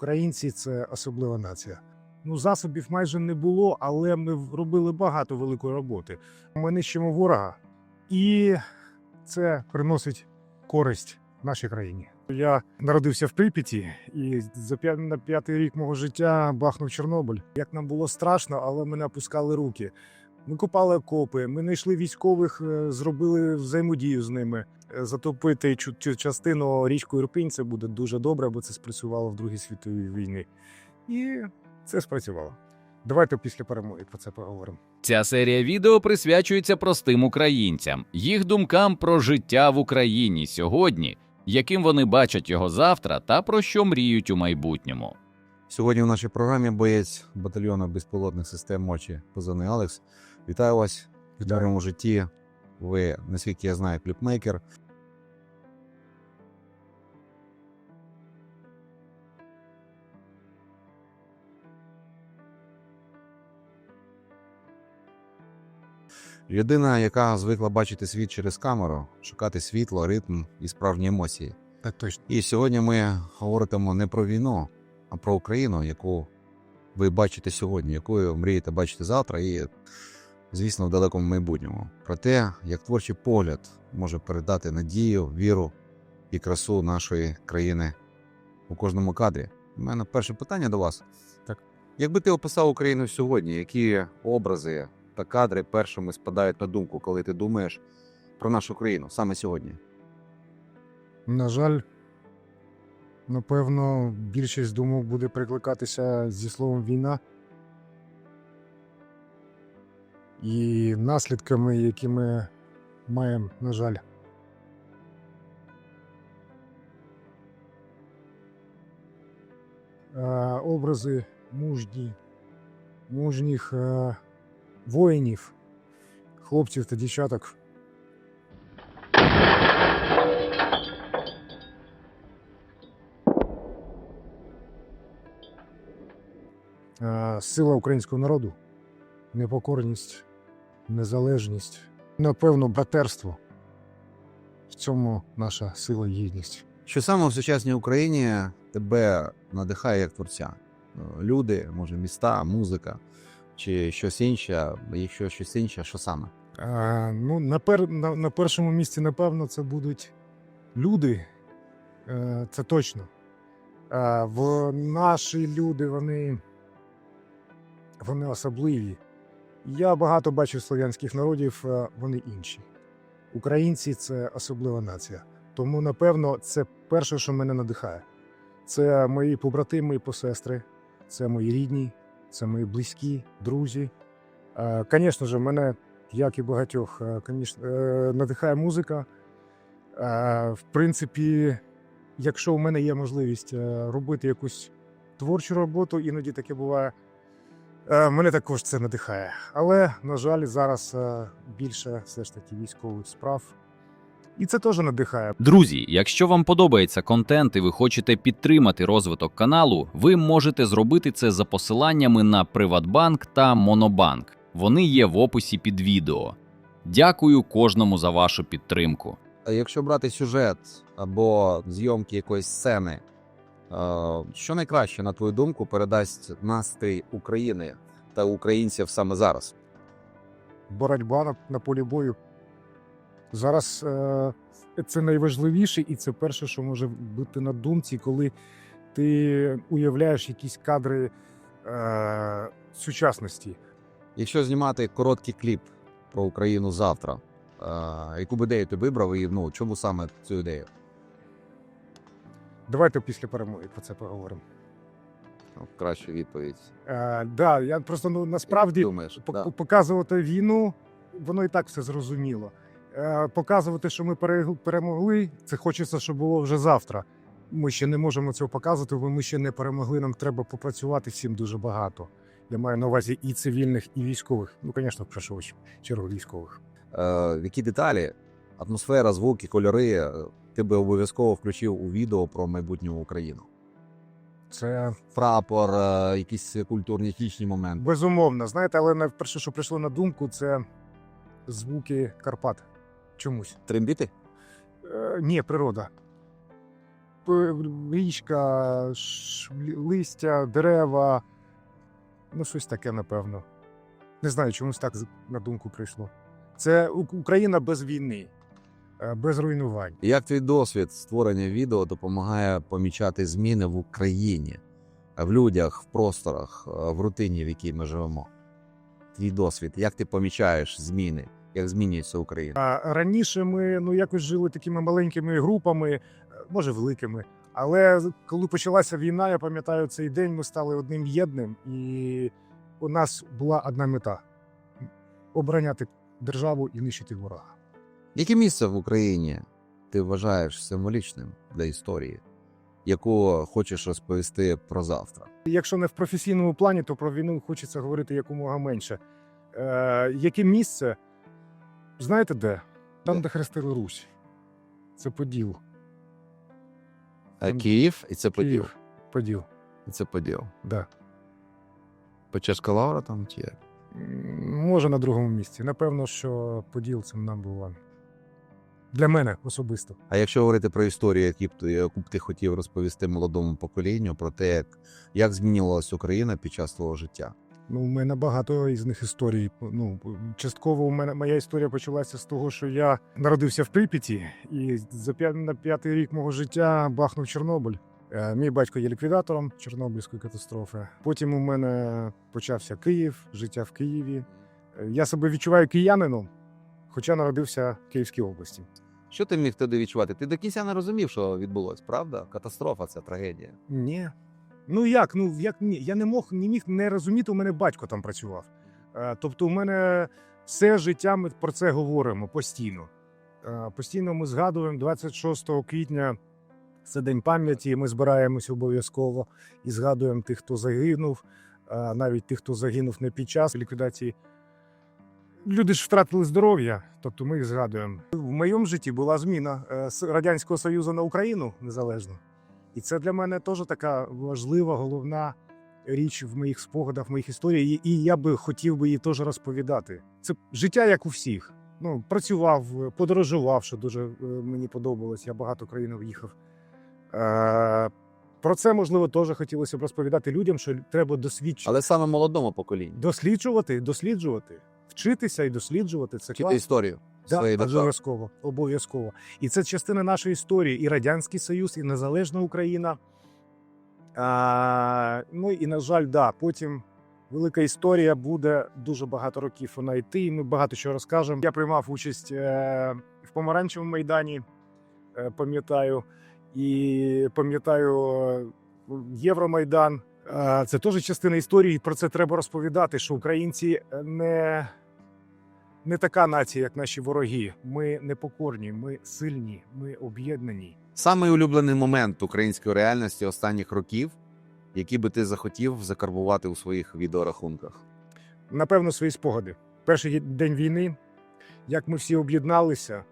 Українці це особлива нація. Ну, засобів майже не було, але ми робили багато великої роботи. Ми нищимо ворога, і це приносить користь нашій країні. Я народився в Прип'яті, і за п'я- на п'ятий рік мого життя бахнув Чорнобиль. Як нам було страшно, але ми не опускали руки. Ми копали окопи, ми знайшли військових, е, зробили взаємодію з ними. Е, Затопити чу- цю частину річку Ірпінь це буде дуже добре, бо це спрацювало в Другій світовій війні. І це спрацювало. Давайте після перемоги про це поговоримо. Ця серія відео присвячується простим українцям, їх думкам про життя в Україні сьогодні, яким вони бачать його завтра та про що мріють у майбутньому. Сьогодні в нашій програмі боєць батальйону безпілотних систем мочі позивний Алекс. Вітаю вас в дарому житті. Ви, наскільки я знаю, кліпмейкер. Людина, яка звикла бачити світ через камеру, шукати світло, ритм і справжні емоції. Так точно. І сьогодні ми говоритимо не про війну, а про Україну, яку ви бачите сьогодні, яку мрієте бачити завтра, і, звісно, в далекому майбутньому. Про те, як творчий погляд може передати надію, віру і красу нашої країни у кожному кадрі. У мене перше питання до вас. Так. Якби ти описав Україну сьогодні, які образи та кадри першими спадають на думку, коли ти думаєш про нашу країну саме сьогодні? На жаль, напевно, більшість думок буде прикликатися зі словом війна. І наслідками, які ми маємо, на жаль. Е, Образи мужні, мужніх е, воїнів, хлопців та дівчаток. Е, Сила українського народу, непокорність, незалежність, напевно, братерство. В цьому наша сила і гідність. Що саме в сучасній Україні тебе надихає як творця? Е, Люди, може, міста, музика чи щось інше? Якщо щось інше, що саме? А, ну, на, пер, на, на першому місці, напевно, це будуть люди. Е, це точно. А, в наші люди, вони, вони особливі. Я багато бачив слов'янських народів, е, вони інші. Українці це особлива нація. Тому, напевно, це перше, що мене надихає. Це мої побратими і посестри, це мої рідні, це мої близькі, друзі. Звісно ж, мене як і багатьох, е, е, надихає музика. Е, В принципі, якщо у мене є можливість е, робити якусь творчу роботу, іноді таке буває. Е, Мене також це надихає. Але, на жаль, зараз е, більше все ж таки військових справ. І це теж надихає. Друзі, якщо вам подобається контент і ви хочете підтримати розвиток каналу, ви можете зробити це за посиланнями на Приватбанк та Монобанк. Вони є в описі під відео. Дякую кожному за вашу підтримку. А Якщо брати сюжет або зйомки якоїсь сцени, що найкраще, на твою думку, передасть настрій України та українців саме зараз? боротьба на, на полі бою. Зараз е, це найважливіше, і це перше, що може бути на думці, коли ти уявляєш якісь кадри е, сучасності. Якщо знімати короткий кліп про Україну завтра, е, яку б ідею ти вибрав і ну, чому саме цю ідею? Давайте після перемоги про це поговоримо. Ну, Краща відповідь. Е, да, я просто ну насправді думаєш, пок- да. показувати війну, воно і так все зрозуміло. Е, показувати, що ми перемогли, це хочеться, щоб було вже завтра. Ми ще не можемо цього показувати, бо ми ще не перемогли. Нам треба попрацювати всім дуже багато. Я маю на увазі і цивільних, і військових. Ну, звісно, в першу чергу військових. Е, які деталі, атмосфера, звуки, кольори е, ти би обов'язково включив у відео про майбутню Україну? Це Прапор, е, якісь культурні етнічні моменти. безумовно. Знаєте, але найперше, що прийшло на думку, це звуки Карпат. Чомусь. Трембіти? Е, ні, природа. річка, листя, дерева. Ну, щось таке, напевно. Не знаю, чомусь так на думку прийшло. Це Україна без війни, без руйнувань. Як твій досвід створення відео допомагає помічати зміни в Україні, в людях, в просторах, е, в рутині, в якій ми живемо? Твій досвід, як ти помічаєш зміни, як змінюється Україна? Раніше ми ну якось жили такими маленькими групами, е, може великими. Але коли почалася війна, я пам'ятаю цей день, ми стали одним єдним, і у нас була одна мета обороняти державу і нищити ворога. Яке місце в Україні ти вважаєш символічним для історії, яку хочеш розповісти про завтра? Якщо не в професійному плані, то про війну хочеться говорити якомога менше. Е, яке місце? Знаєте де? Там, Де? де хрестили Русь. Це Поділ. Там- Київ і це Поділ. Київ. Поділ. І це Поділ. Да. Печерська лавра там чи як? Може, на другому місці. Напевно, що Поділ це number one. Для мене особисто. А якщо говорити про історію, які б ти, яку б ти хотів розповісти молодому поколінню, про те, як, як змінювалась Україна під час твого життя? Ну, у мене багато із них історій. Ну, частково у мене моя історія почалася з того, що я народився в Прип'яті, і за п'я- на п'ятий рік мого життя бахнув Чорнобиль. Е, Мій батько є ліквідатором Чорнобильської катастрофи. Потім у мене почався Київ, життя в Києві. Е, Я себе відчуваю киянином, хоча народився в Київській області. Що ти міг тоді відчувати? Ти до кінця не розумів, що відбулось, правда? Катастрофа це трагедія. Ні. Ну як? Ну як ні? Я не мог не міг не розуміти. У мене батько там працював. Е, Тобто, у мене все життя ми про це говоримо постійно. Е, Постійно ми згадуємо 26 квітня. Це день пам'яті. Ми збираємось обов'язково і згадуємо тих, хто загинув, е, навіть тих, хто загинув не під час ліквідації. Люди ж втратили здоров'я, тобто ми їх згадуємо. В моєму житті була зміна е, з Радянського Союзу на Україну незалежно. І це для мене теж така важлива, головна річ в моїх спогадах, в моїх історіях. І я би хотів би її теж розповідати. Це життя, як у всіх. Ну, працював, подорожував, що дуже е, мені подобалось. Я багато країн їхав. Е, про це, можливо, теж хотілося б розповідати людям, що треба досвідчити. Але саме молодому поколінню. Досліджувати, досліджувати, вчитися і досліджувати. Це класно. історію Да, обов'язково, обов'язково. І це частина нашої історії. І Радянський Союз, і Незалежна Україна. А, ну і, на жаль, да, потім велика історія буде дуже багато років вона йти, і ми багато чого розкажемо. Я приймав участь е, в Помаранчевому майдані, е, пам'ятаю, і пам'ятаю е, Євромайдан. Е, Це теж частина історії. Про це треба розповідати, що українці не не така нація, як наші вороги. Ми непокорні, ми сильні, ми об'єднані. Самий улюблений момент української реальності останніх років, який би ти захотів закарбувати у своїх відеорахунках. Напевно, свої спогади. Перший день війни, як ми всі об'єдналися.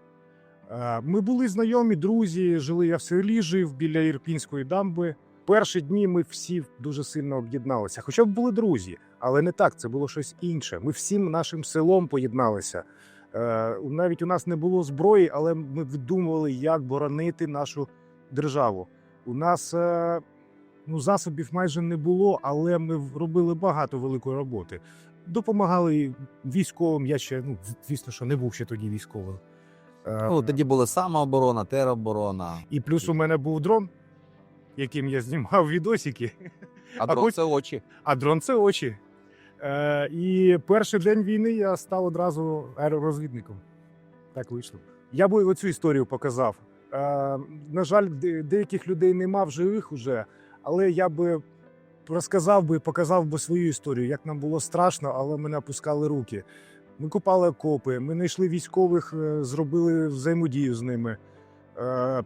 Е, Ми були знайомі, друзі. Жили я в селі, жив біля Ірпінської дамби. Перші дні ми всі дуже сильно об'єдналися. Хоча б були друзі, але не так. Це було щось інше. Ми всім нашим селом поєдналися. Е, Навіть у нас не було зброї, але ми видумували, як боронити нашу державу. У нас е, ну, засобів майже не було, але ми робили багато великої роботи. Допомагали військовим. Я ще ну звісно, що не був ще тоді військовим. Е, Ну, тоді була самооборона, тероборона. І плюс у мене був дрон, яким я знімав відосики. А дрон це очі. А дрон це очі. Е, і перший день війни я став одразу аеророзвідником. Так вийшло. Я би оцю історію показав. Е, на жаль, деяких людей нема в живих уже, але я би розказав би, показав би свою історію, як нам було страшно, але ми не опускали руки. Ми копали окопи, ми знайшли військових, е, зробили взаємодію з ними, е,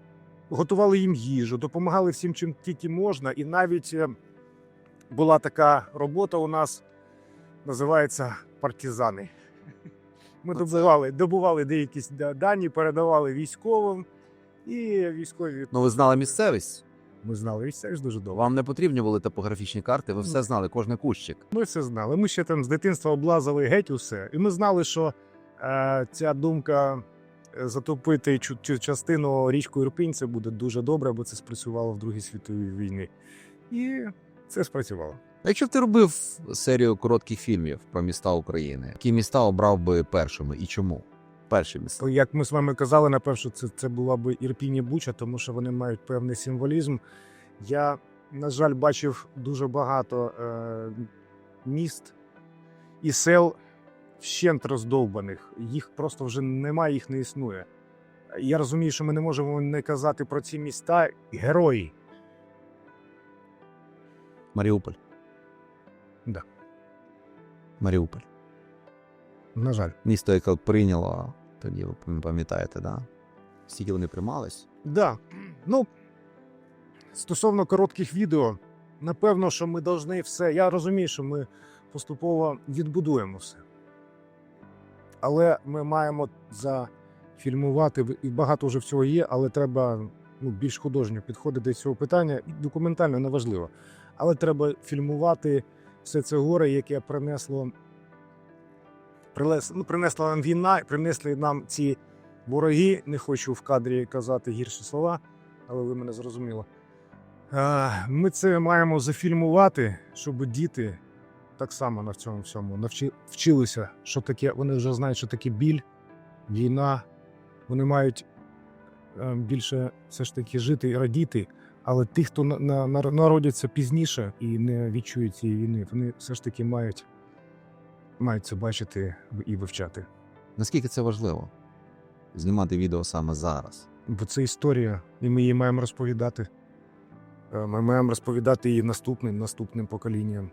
готували їм їжу, допомагали всім, чим тільки можна, і навіть. е, була така робота у нас, називається партизани. Ми добували, добували деякі дані, передавали військовим, і військові Ну, ви знали місцевість. ми знали ж дуже добре. Вам не потрібні були топографічні карти, ви все знали, кожний кущик. Ми все знали. Ми ще там з дитинства облазили геть усе. І ми знали, що е, ця думка затопити чу- цю частину річку Ірпінь, це буде дуже добре, бо це спрацювало в Другій світовій війні. І це спрацювало. А Якщо б ти робив серію коротких фільмів про міста України, які міста обрав би першими і чому? Перші міста. Як ми з вами казали, напевно, що це, це була б Ірпінь і Буча, тому що вони мають певний символізм. Я, на жаль, бачив дуже багато е, міст і сел вщент роздовбаних. Їх просто вже немає, їх не існує. Я розумію, що ми не можемо не казати про ці міста герої. Маріуполь. Да. Маріуполь. На жаль. Місто, яке прийняло тоді, ви пам'ятаєте, да? Стільки вони приймались. Да. Ну, стосовно коротких відео, напевно, що ми повинні все. Я розумію, що ми поступово відбудуємо все. Але ми маємо зафільмувати, і багато вже всього є, але треба ну, більш художньо підходити до цього питання. І Документально неважливо. Але треба фільмувати все це горе, яке принесло, прилес, ну, принесла нам війна, принесли нам ці вороги. Не хочу в кадрі казати гірші слова, але ви мене зрозуміли. Ми це маємо зафільмувати, щоб діти так само на цьому всьому навчи, вчилися, що таке. Вони вже знають, що таке біль, війна. Вони мають е, більше все ж таки жити і радіти. Але ті, хто на, на, на- народяться пізніше і не відчують цієї війни, вони все ж таки мають, мають це бачити і вивчати. Наскільки це важливо? Знімати відео саме зараз. Бо це історія, і ми її маємо розповідати. Е, Ми маємо розповідати її наступним наступним поколінням.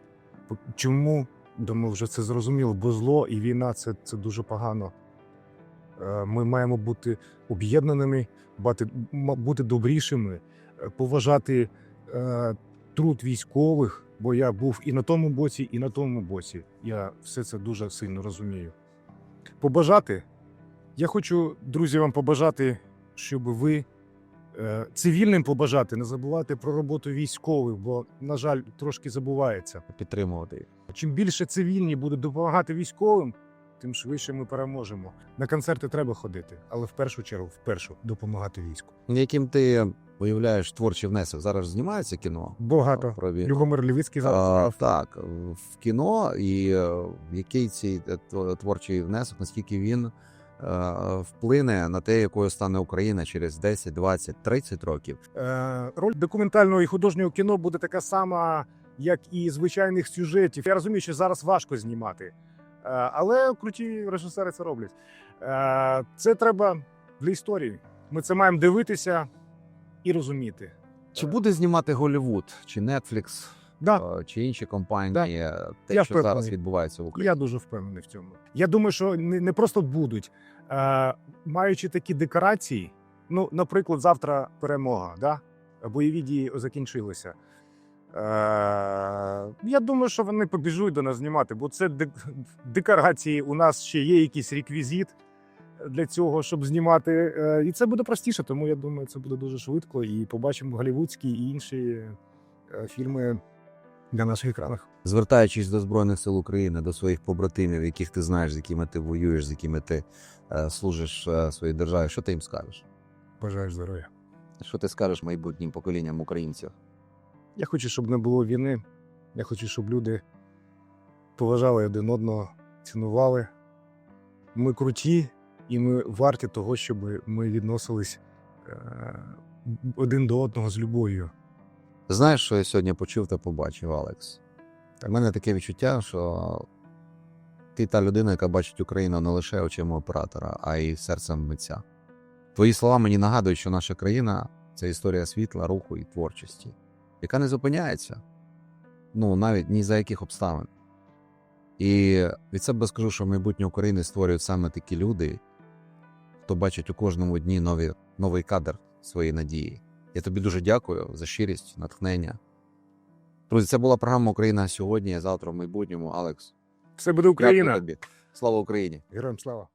Чому? Думаю, вже це зрозуміло, бо зло і війна це, це дуже погано. Е, Ми маємо бути об'єднаними, бути добрішими, е, поважати е, труд військових, бо я був і на тому боці, і на тому боці. Я все це дуже сильно розумію. Побажати. Я хочу, друзі, вам побажати, щоб ви цивільним побажати, не забувати про роботу військових, бо, на жаль, трошки забувається. Підтримувати їх. Чим більше цивільні будуть допомагати військовим, тим швидше ми переможемо. На концерти треба ходити, але в першу чергу, вперше допомагати війську. Яким ти виявляєш творчий внесок? Зараз знімається кіно. Багато. Про війну. Любомир Лівицький А, зараз. так, в кіно і е, який цей е, творчий внесок, наскільки він е, вплине на те, якою стане Україна через 10, 20, 30 років. Е, роль документального і художнього кіно буде така сама, як і звичайних сюжетів. Я розумію, що зараз важко знімати, е, але круті режисери це роблять. Е, це треба для історії. Ми це маємо дивитися і розуміти. Чи буде знімати Голлівуд, чи Netflix, Да, е, чи інші компанії те, Я що зараз впевнений. відбувається в Україні? я дуже впевнений в цьому. Я думаю, що не, просто будуть, е, маючи такі декорації. Ну, наприклад, завтра перемога, да? бойові дії закінчилися. Е, я думаю, що вони побіжуть до нас знімати, бо це дек- декорації. У нас ще є якийсь реквізит для цього, щоб знімати. Е, і це буде простіше, тому я думаю, це буде дуже швидко. І побачимо голівудські і інші е, фільми на наших екранах. Звертаючись до Збройних сил України, до своїх побратимів, яких ти знаєш, з якими ти воюєш, з якими ти е, служиш е, своїй державі, що ти їм скажеш? Бажаю здоров'я. Що ти скажеш майбутнім поколінням українців? Я хочу, щоб не було війни. Я хочу, щоб люди поважали один одного, цінували. Ми круті, і ми варті того, щоб ми відносились е, один до одного з любов'ю. Знаєш, що я сьогодні почув та побачив, Алекс? У мене таке відчуття, що ти та людина, яка бачить Україну не лише очима оператора, а й серцем митця. Твої слова мені нагадують, що наша країна це історія світла, руху і творчості, яка не зупиняється. Ну, навіть ні за яких обставин. І від себе скажу, що майбутнє України створюють саме такі люди, хто бачить у кожному дні нові, новий кадр своєї надії. Я тобі дуже дякую за щирість, натхнення. Друзі, це була програма Україна сьогодні, завтра в майбутньому. Алекс, Все буде Україна! дякую тобі. Слава Україні! Героям слава!